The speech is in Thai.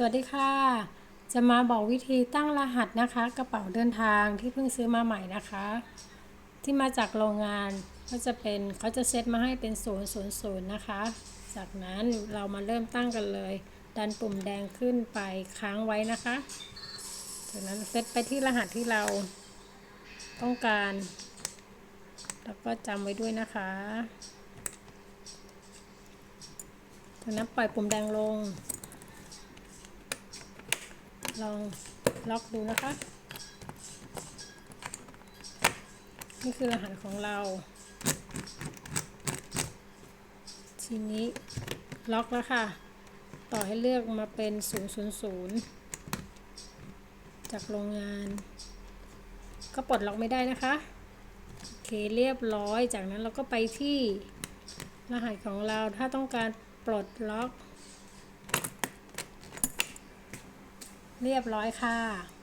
สวัสดีค่ะ จะมาบอกวิธีตั้งรหัสนะคะ กระเป๋าเดินทางที่เพิ่งซื้อมาใหม่นะคะ ที่มาจากโรงงานก็จะเป็นเขาจะเซตมาให้เป็น 0 0 0 นะคะ จากนั้นเรามาเริ่มตั้งกันเลย ดันปุ่มแดงขึ้นไปค้างไว้นะคะ จากนั้นเซตไปที่รหัสที่เราต้องการ แล้วก็จำไว้ด้วยนะคะ จากนั้นปล่อยปุ่มแดงลง ลองล็อกดูนะคะ นี่คือรหัสของเรา ทีนี้ล็อกแล้วค่ะ ต่อให้เลือกมาเป็น 000 จากโรงงาน ก็ปลดล็อกไม่ได้นะคะ โอเคเรียบร้อย จากนั้นเราก็ไปที่รหัสของเราถ้าต้องการปลดล็อก เรียบร้อยค่ะ